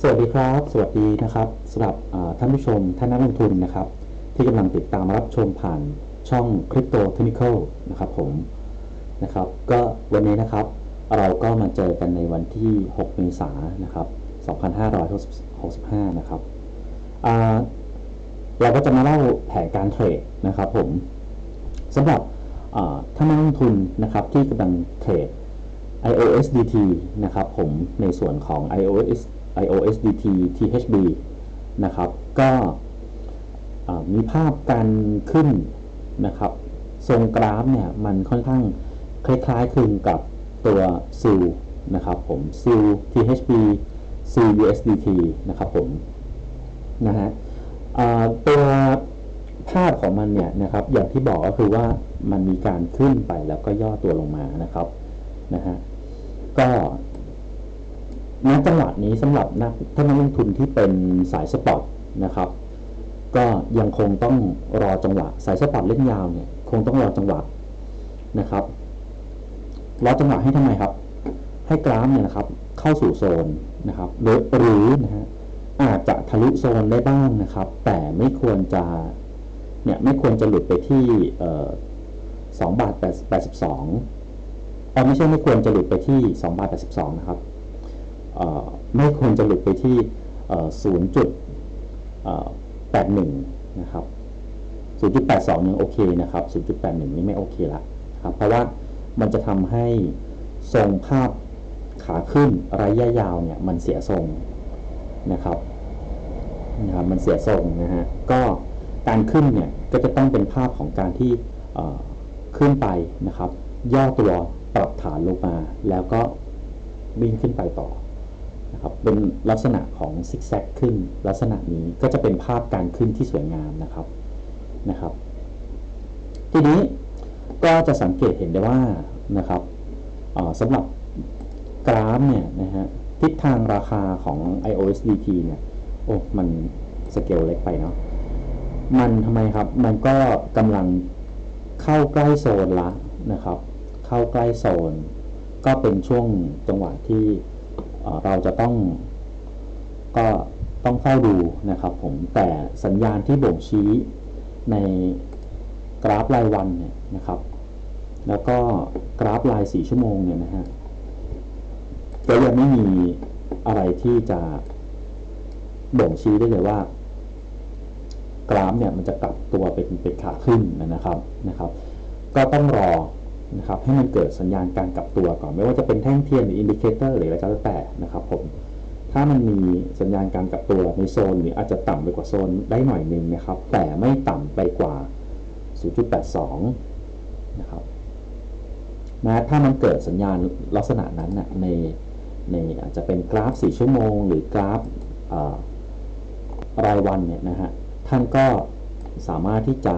สวัสดีครับ สวัสดีนะครับสำหรับท่านผู้ชมท่านนักลงทุนนะครับ ที่กำลังติดตามรับชมผ่านช่อง Crypto Technical นะครับผมนะครับ ก็วันนี้นะครับเราก็มาเจอกันในวันที่ 6 เมษายนนะครับ2565 นะครับเราก็จะมาเล่าแผนการเทรดนะครับผมสำหรับอ่าท่านนักลงทุนนะครับที่กำลังเทรด IOSDT นะครับผมในส่วนของ iOS iOSDT THB นะครับ ก็มีภาพการขึ้นนะครับ ทรงกราฟเนี่ยมันค่อนข้างคล้ายๆคลึงกับตัวซิลนะครับผมซิล THB CUSDT นะครับผมนะฮะตัวภาพของมันเนี่ยนะครับอย่างที่บอกก็คือว่ามันมีการขึ้นไปแล้วก็ย่อตัวลงมานะครับนะฮะก็ ณจังหวะนี้สำหรับนักท่านนักลงทุนที่เป็นสายสปอร์ตนะครับ ก็ยังคงต้องรอจังหวะ สายสปอร์ตเล่นยาวเนี่ยคงต้องรอจังหวะนะครับรอจังหวะให้ทำไมครับ ให้กราฟเนี่ยนะครับเข้าสู่โซนนะครับหรือหรือนะฮะอาจจะทะลุโซนได้บ้างนะครับ แต่ไม่ควรจะเนี่ยไม่ควรจะหลุดไปที่สองบาทแปดสิบสองเออไม่ใช่ไม่ควรจะหลุดไปที่สองบาทแปดสิบสองนะครับ ไม่ควรจะหลุดไปที่ศูนย์จุดแปดหนึ่งนะครับ0.82ยังโอเคนะครับ0.81นี่ไม่โอเคละครับเพราะว่ามันจะทำให้ทรงภาพขาขึ้นระยะยาวเนี่ยมันเสียทรงนะครับนะครับมันเสียทรงนะฮะก็การขึ้นเนี่ยก็จะต้องเป็นภาพของการที่ขึ้นไปนะครับ ย่อตัวปรับฐานลงมาแล้วก็วิ่งขึ้นไปต่อ นะครับเป็นลักษณะของซิกแซกขึ้นลักษณะนี้ก็จะเป็นภาพการขึ้นที่สวยงามนะครับนะครับ ทีนี้ก็จะสังเกตเห็นได้ว่านะครับสำหรับกราฟเนี่ยนะฮะทิศทางราคาของ iOSDT เนี่ยโอ้มันสเกลเล็กไปเนาะมันทำไมครับ มันก็กำลังเข้าใกล้โซนละนะครับ เข้าใกล้โซน ก็เป็นช่วงจังหวะที่ เราจะต้องก็ต้องเฝ้าดูนะครับผมแต่สัญญาณที่บ่งชี้ในกราฟรายวันเนี่ยนะครับ แล้วก็กราฟราย4ชั่วโมงเนี่ยนะฮะก็ยังไม่มีอะไรที่จะบ่งชี้ได้เลยว่า กราฟเนี่ยมันจะกลับตัวเป็นเป็นขาขึ้นนะครับนะครับ ก็ต้องรอ นะครับให้มันเกิดสัญญาณการกลับตัวก่อน ไม่ว่าจะเป็นแท่งเทียนหรืออินดิเคเตอร์หรืออะไรก็แล้วแต่นะครับผมถ้ามันมีสัญญาณการกลับตัวในโซนนี้อาจจะต่ำไปกว่าโซนได้หน่อยนึงนะครับ แต่ไม่ต่ำไปกว่า 0.82 นะครับนะถ้ามันเกิดสัญญาณลักษณะนั้นนะในในอาจจะเป็นกราฟ 4 ชั่วโมง หรือกราฟรายวันเนี่ยนะฮะท่านก็สามารถที่จะ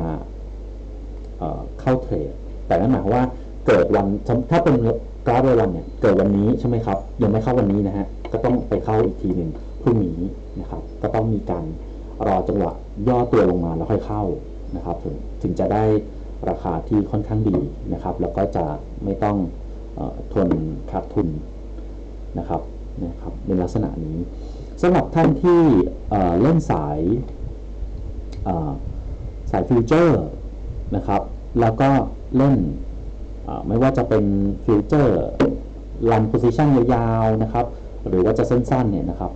เเข้าเทรด แต่นั่นหมายความว่า เกิดวันถ้าเป็นกราฟรายวันเนี่ยเกิดวันนี้ใช่ไหมครับยังไม่เข้าวันนี้นะฮะก็ต้องไปเข้าอีกทีหนึ่งพรุ่งนี้นะครับ ก็ต้องมีการรอจังหวะย่อตัวลงมาแล้วค่อยเข้านะครับถึงถึงจะได้ราคาที่ค่อนข้างดีนะครับ แล้วก็จะไม่ต้องออทนขาดทุนนะครับนะครับในลักษณะนี้สำหรับท่านที่เเล่นสายสายฟิวเจอร์นะครับ แล้วก็เล่น ไม่ว่าจะเป็นฟิวเจอร์รันโพซิชันยาวๆนะครับ หรือว่าจะสั้นๆเนี่ยนะครับ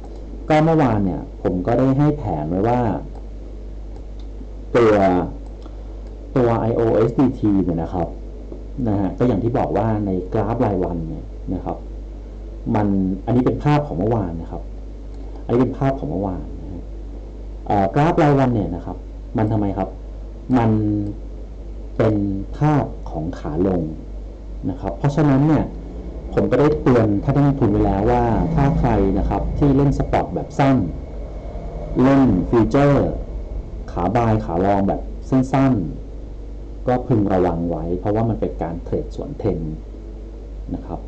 ก็เมื่อวานเนี่ยผมก็ได้ให้แผนไว้ว่า ตัวตัว iOSDT เนี่ยนะครับนะฮะก็อย่างที่บอกว่าในกราฟรายวันเนี่ยนะครับ มันอันนี้เป็นภาพของเมื่อวานนะครับ อันนี้เป็นภาพของเมื่อวานนะฮะกราฟรายวันเนี่ยนะครับ มันทำไมครับ มันเป็นภาพ ของขาลงนะครับเพราะฉะนั้นเนี่ยผมก็ได้เตือนท่านนักทุนไว้แล้วว่าถ้าใครนะครับที่เล่นสปอร์ตแบบสั้น เล่นฟิวเจอร์ ขาบายขาลองแบบสั้นๆ ก็พึงระวังไว้ เพราะว่ามันเป็นการเทรดสวนเทนนะครับ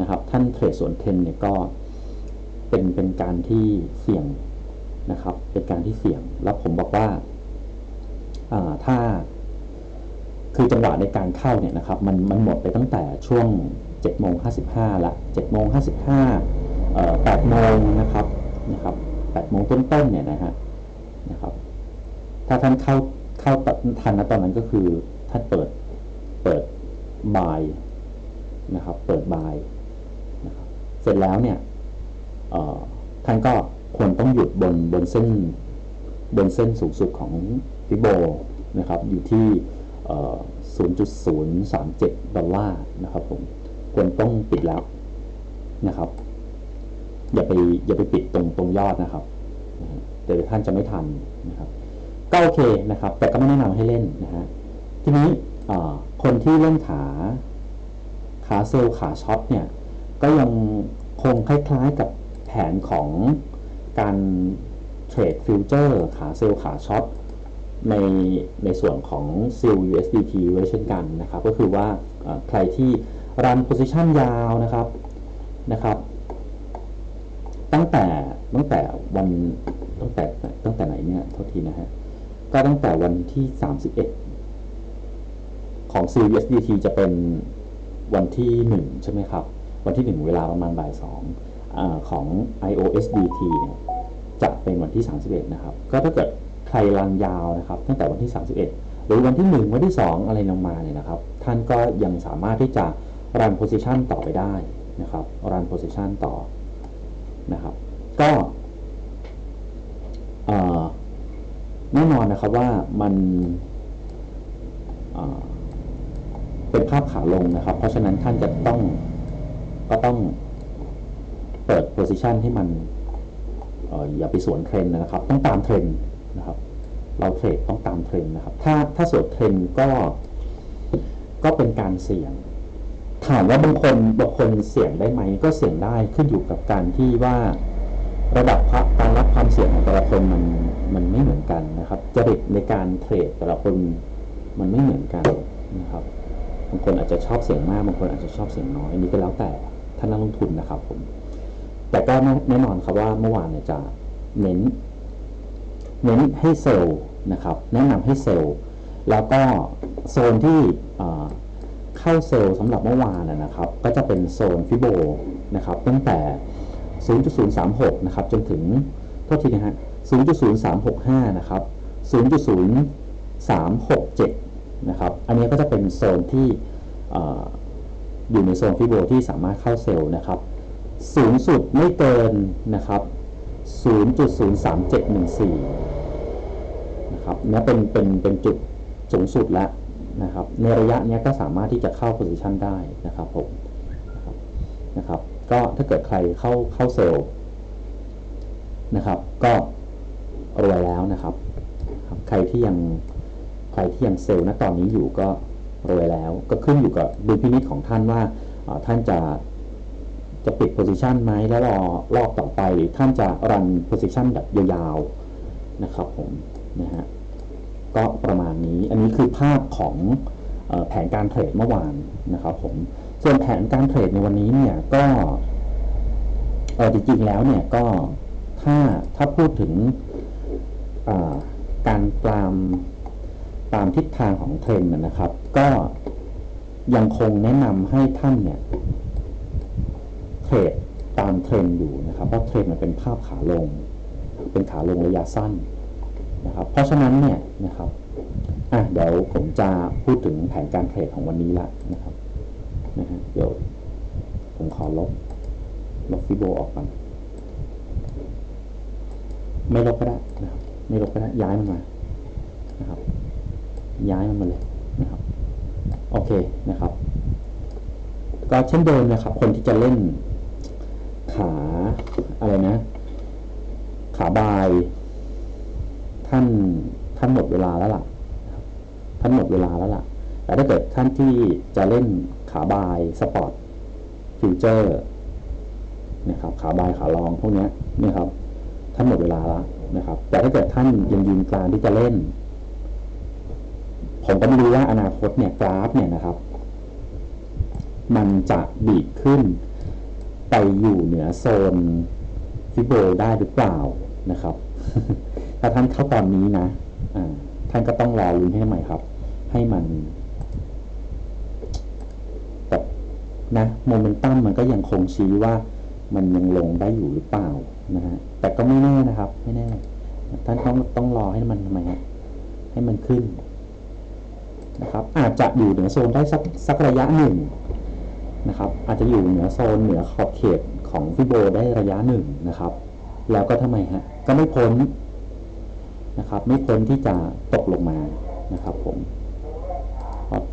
นะครับ ท่านเทรดสวนเทนเนี่ยก็เป็นเป็นการที่เสี่ยงนะครับ เป็นการที่เสี่ยง แล้วผมบอกว่าถ้า คือจังหวะในการเข้าเนี่ยนะครับมันมันหมดไปตั้งแต่ช่วง7โมง55ละ7โมง55เอ่อ8โมงนะครับนะครับ8โมงต้นๆเนี่ยนะฮะนะครับถ้าท่านเข้าเข้าทันนะตอนนั้นก็คือท่านเปิดเปิดบ่ายนะครับเปิดบ่ายนะครับเสร็จแล้วเนี่ยเอ่อท่านก็ควรต้องหยุดบนบนเส้นบนเส้นสูงสุดของฟิโบนะครับอยู่ที่ 0.037 ดอลลาร์นะครับผมควรต้องปิดแล้วนะครับ อย่าไปอย่าไปปิดตรงตรงยอดนะครับนะฮะเดี๋ยวท่านจะไม่ทันนะครับก็โอเคนะครับ แต่ก็ไม่แนะนำให้เล่นนะฮะทีนี้คนที่เล่นขาขาเซลล์ขาช็อตเนี่ยก็ยังคงคล้ายๆกับแผนของการเทรดฟิวเจอร์ขาเซลล์ขาช็อต ในในส่วนของ s e a l USDT ไว้เช่นกันนะครับ ก็คือว่าใครที่รัน position ยาวนะครับนะครับ ตั้งแต่ตั้งแต่วันตั้งแต่ตั้งแต่ไหนเนี่ยโทษทีนะฮะก็ตั้งแต่วันที่ 31 ของ CUSDT จะเป็นวันที่ 1 ใช่ไหมครับ วันที่ 1 เวลาประมาณบ่าย2อของ IOSDT เนี่ยจะเป็นวันที่ 31 นะครับ ก็ถ้าเกิด ใครรันยาวนะครับ ตั้งแต่วันที่ 31 หรือวันที่ 1 วันที่ 2 อะไรลงมาเนี่ยนะครับ ท่านก็ยังสามารถที่จะรัน position ต่อไปได้นะครับรัน position ต่อนะครับก็แน่นอนนะครับว่ามันเป็นภาพขาลงนะครับ เพราะฉะนั้นท่านจะต้องก็ต้องเปิดโพซิชันให้มันอออย่าไปสวนเทรนนะครับ ต้องตามเทรน นะครับ เราเทรดต้องตามเทรนด์นะครับ ถ้าถ้าสวนเทรนด์ก็ก็เป็นการเสี่ยง ถามว่าบางคนบางคนเสี่ยงได้ไหม ก็เสี่ยงได้ขึ้นอยู่กับการที่ว่าระดับการรับความเสี่ยงของแต่ละคนมันมันไม่เหมือนกันนะครับ จริตในการเทรดแต่ละคนมันไม่เหมือนกันนะครับบางคนอาจจะชอบเสี่ยงมากบางคนอาจจะชอบเสี่ยงน้อยอันนี้ก็แล้วแต่ท่านนักลงทุนนะครับผมแต่ก็แน่นอนครับว่าเมื่อวานเนี่ยจะเน้น เน้นให้เซลล์นะครับ แนะนำให้เซลล์ แล้วก็โซนที่เข้าเซลล์สำหรับเมื่อวานนะครับ ก็จะเป็นโซนฟิโบนะครับ ตั้งแต่ 0.036 นะครับ จนถึงโทษทีนะฮะ 0.0365 นะครับ 0.0367 นะครับ อันนี้ก็จะเป็นโซนที่อออยู่ในโซนฟิโบที่สามารถเข้าเซลล์นะครับ สูงสุดไม่เกินนะครับ 0.03714 นะครับนี่เป็นเป็นเป็นจุดสูงสุดแล้วนะครับ ในระยะนี้ก็สามารถที่จะเข้า position ได้นะครับผมนะครับนะรบก็ถ้าเกิดใครเข้าเข้าเซลล์นะครับ ก็รวยแล้วนะครับใครที่ยังใครที่ยังเซลล์ณตอนนี้อยู่ก็รวยแล้ว ก็ขึ้นอยู่กับดุลพินิจของท่านว่าท่านจะ จะปิดโพซิชันไหมแล้วรอรอบต่อไป หรือท่านจะรันโพซิชันแบบยาวๆนะครับผมนะฮะก็ประมาณนี้อันนี้คือภาพของอแผนการเทรดเมื่อวานนะครับผมส่วนแผนการเทรดในวันนี้เนี่ยก็เออจริงๆแล้วเนี่ยก็ถ้าถ้าพูดถึงการตามตามทิศทางของเทรนด์นะครับ ก็ยังคงแนะนำให้ท่านเนี่ย รดตามเทรนด์อยู่นะครับเพราะเทรนด์มันเป็นภาพขาลง เป็นขาลงระยะสั้นนะครับเพราะฉะนั้นเนี่ยนะครับอะเดี๋ยวผมจะพูดถึงแผนการเทรดของวันนี้ละนะครับนะฮะเดี๋ยวผมขอลบลบฟิโบออกก่อนไม่ลบก็ได้นะครับไม่ลบก็ได้ย้ายมันมานะครับ ย้ายมันมาเลยนะครับโอเคนะครับ ก็เช่นเดิมนะครับ คนที่จะเล่น ขาอะไรนะ ขาบาย ท่านท่านหมดเวลาแล้วล่ะ ท่านหมดเวลาแล้วล่ะ แต่ถ้าเกิดท่านที่จะเล่นขาบายสปอร์ตฟิวเจอร์นะครับขาบายขาลองพวกนี้นี่ครับ ท่านหมดเวลาแล้วนะครับ แต่ถ้าเกิดท่านยังยืนกลางที่จะเล่น ผมก็ไม่รู้ว่าอนาคตเนี่ยกราฟเนี่ยนะครับ มันจะดีดขึ้น ไปอยู่เหนือโซนฟิโบได้หรือเปล่านะครับ ถ้าท่านเข้าตอนนี้นะท่านก็ต้องรอลุ้นให้ใหม่ครับ ให้มันแบบนะโมเมนตัมมันก็ยังคงชี้ว่ามันยังลงได้อยู่หรือเปล่านะฮะแต่ก็ไม่แน่นะครับ ไม่แน่ ท่านต้องต้องรอให้มันทำไมฮะให้มันขึ้นนะครับ อาจจะอยู่เหนือโซนได้สักสักระยะหนึ่ง นะครับ อาจจะอยู่เหนือโซนเหนือขอบเขตของฟิโบได้ระยะหนึ่งนะครับ แล้วก็ทำไมฮะก็ไม่พ้นนะครับ ไม่พ้นที่จะตกลงมานะครับ ผม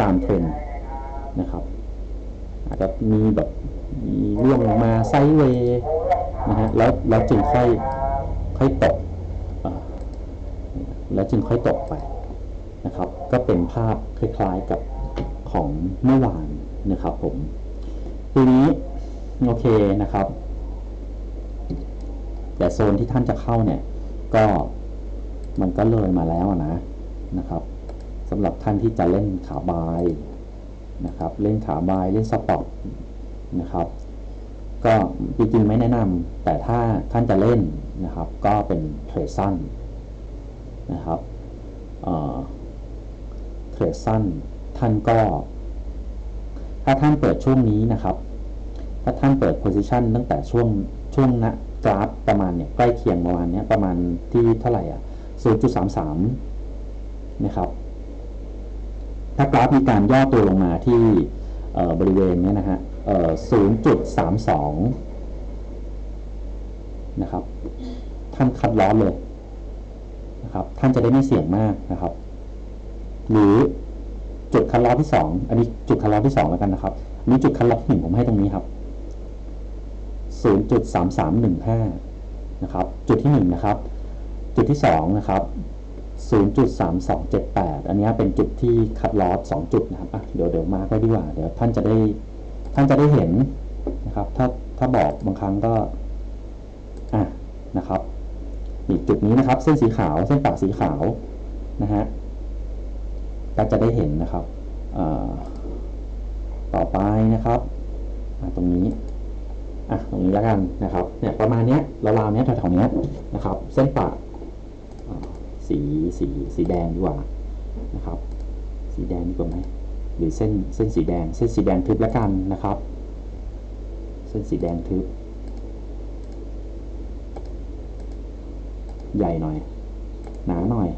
ตามเทรนนะครับ อาจจะมีแบบมีเรื่องลงมาไซเวย์นะฮะแล้วแล้วจึงค่อยค่อยตกแล้วจึงค่อยตกไปนะครับ ก็เป็นภาพคล้ายๆกับของเมื่อวานนะครับผม ทีนี้โอเคนะครับ แต่โซนที่ท่านจะเข้าเนี่ย ก็มันก็เลยมาแล้วนะนะครับสำหรับท่านที่จะเล่นขาบายนะครับ เล่นขาบายเล่นสปอร์ตนะครับ ก็จริงๆไม่แนะนำแต่ถ้าท่านจะเล่นนะครับ ก็เป็นเทรดสั้นนะครับเอ่อเทรดสั้นท่านก็ ถ้าท่านเปิดช่วงนี้นะครับ ถ้าท่านเปิด position ตั้งแต่ช่วงช่วงนะกราฟประมาณเนี่ยใกล้เคียงประมาณเนี้ยประมาณที่เท่าไหร่อะ0.33 นะครับ ถ้ากราฟมีการย่อตัวลงมาที่บริเวณเนี้ยนะฮะ0.32 นะครับ ท่านคัดล้อเลยนะครับ ท่านจะได้ไม่เสี่ยงมากนะครับ หรือ จุดคัดลอที่สองอันนี้จุดคัดลอที่สองแล้วกันนะครับอันนี้จุดคัดลอที่หนึ่งผมให้ตรงนี้ครับ0.3315นะครับ จุดที่หนึ่งนะครับ จุดที่สองนะครับ0.3278อันนี้เป็นจุดที่คัดลอสสองจุดนะครับอะเดี๋ยวเดี๋ยวมาร์กไว้ดีกว่าเดี๋ยวท่านจะได้ท่านจะได้เห็นนะครับ ถ้าถ้าบอกบางครั้งก็อะนะครับอีกจุดนี้นะครับ เส้นสีขาวเส้นปากสีขาวนะฮะ ก็จะได้เห็นนะครับต่อไปนะครับตรงนี้อะตรงนี้แล้วกันนะครับเนี่ยประมาณเนี้ยราวๆเนี้ยแถวๆเนี้ยนะครับ เส้นปากอ่าสีสีสีแดงดีกว่านะครับ สีแดงดีกว่าไหมหรือเส้นเส้นสีแดง เส้นสีแดงทึบแล้วกันนะครับ เส้นสีแดงทึบ ใหญ่หน่อย หนาหน่อย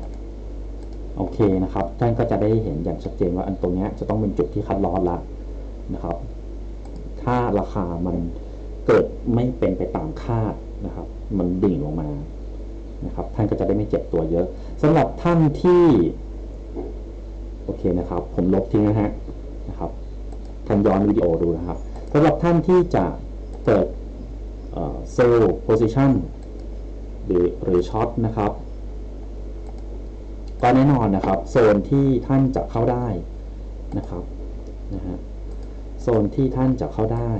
โอเคนะครับ ท่านก็จะได้เห็นอย่างชัดเจนว่าอันตรงนี้จะต้องเป็นจุดที่คัดลอสละนะครับ ถ้าราคามันเกิดไม่เป็นไปตามคาดนะครับ มันดิ่งลงมานะครับ ท่านก็จะได้ไม่เจ็บตัวเยอะสำหรับท่านที่โอเคนะครับ ผมลบทิ้งนะฮะนะครับท่านย้อนวิดีโอดูนะครับสำหรับท่านที่จะเกิดเซลล์โพซิชันหรือหรือช็อตนะครับ ก็แน่นอนนะครับ โซนที่ท่านจะเข้าได้นะครับนะฮะโซนที่ท่านจะเข้าได้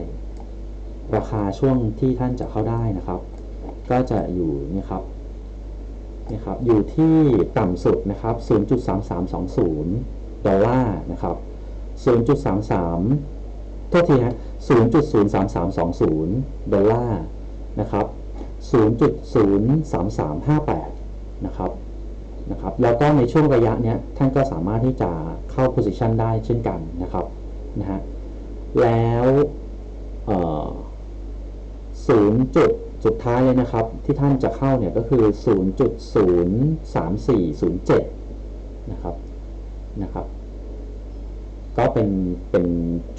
ราคาช่วงที่ท่านจะเข้าได้นะครับ ก็จะอยู่นี่ครับนี่ครับอยู่ที่ต่ำสุดนะครับ 0.3320 ดอลลาร์นะครับ 0.33 โทษทีฮะ 0.03320 ดอลลาร์นะครับ 0.03358 นะครับ นะครับแล้วก็ในช่วงระยะเนี้ยท่านก็สามารถที่จะเข้า position ได้เช่นกันนะครับนะฮะแล้วศูนย์จุดสุดท้ายเลยนะครับ ที่ท่านจะเข้าเนี่ยก็คือ 0.03407 นะครับนะครับ ก็เป็นเป็น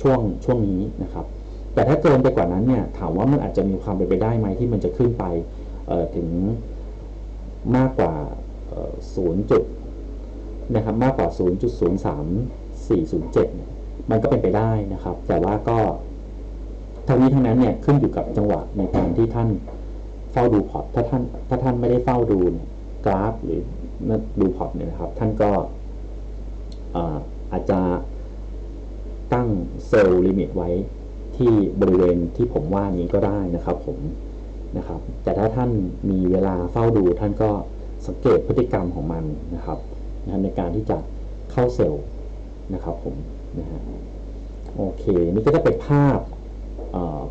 ช่วงช่วงนี้นะครับ แต่ถ้าเกินไปกว่านั้นเนี่ยถามว่ามันอาจจะมีความเป็นไปได้ไหมที่มันจะขึ้นไปถึงมากกว่า 0จุดนะครับมากกว่า 0.03407 มันก็เป็นไปได้นะครับ แต่ว่าก็ทั้งนี้ทั้งนั้นเนี่ยขึ้นอยู่กับจังหวะในการที่ท่านเฝ้าดูพอร์ตถ้าท่านถ้าท่านไม่ได้เฝ้าดูกราฟหรือดูพอร์ตเนี่ยนะครับ ท่านก็อาจจะตั้งเซลล์ลิมิตไว้ที่บริเวณที่ผมว่านี้ก็ได้นะครับผมนะครับ แต่ถ้าท่านมีเวลาเฝ้าดูท่านก็ สังเกตพฤติกรรมของมันนะครับในการที่จะเข้าเซลล์นะครับผมนะฮะโอเคนี่ก็จะเป็นภาพ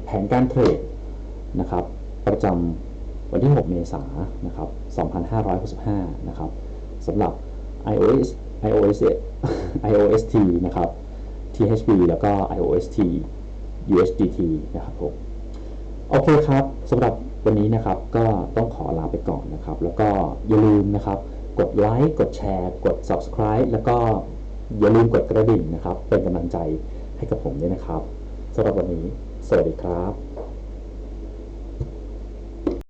แผนการเทรดนะครับประจำวันที่ 6 เมษายนนะครับ2565นะครับสำหรับ iOS iOS iOST นะครับ THB แล้วก็ iOST USDT นะครับผมโอเคครับสำหรับ วันนี้นะครับก็ต้องขอลาไปก่อนนะครับ แล้วก็อย่าลืมนะครับ กดไลค์กดแชร์ กด subscribe แล้วก็อย่าลืมกดกระดิ่งนะครับ เป็นกำลังใจให้กับผมด้วยนะครับสำหรับวันนี้ สวัสดีครับ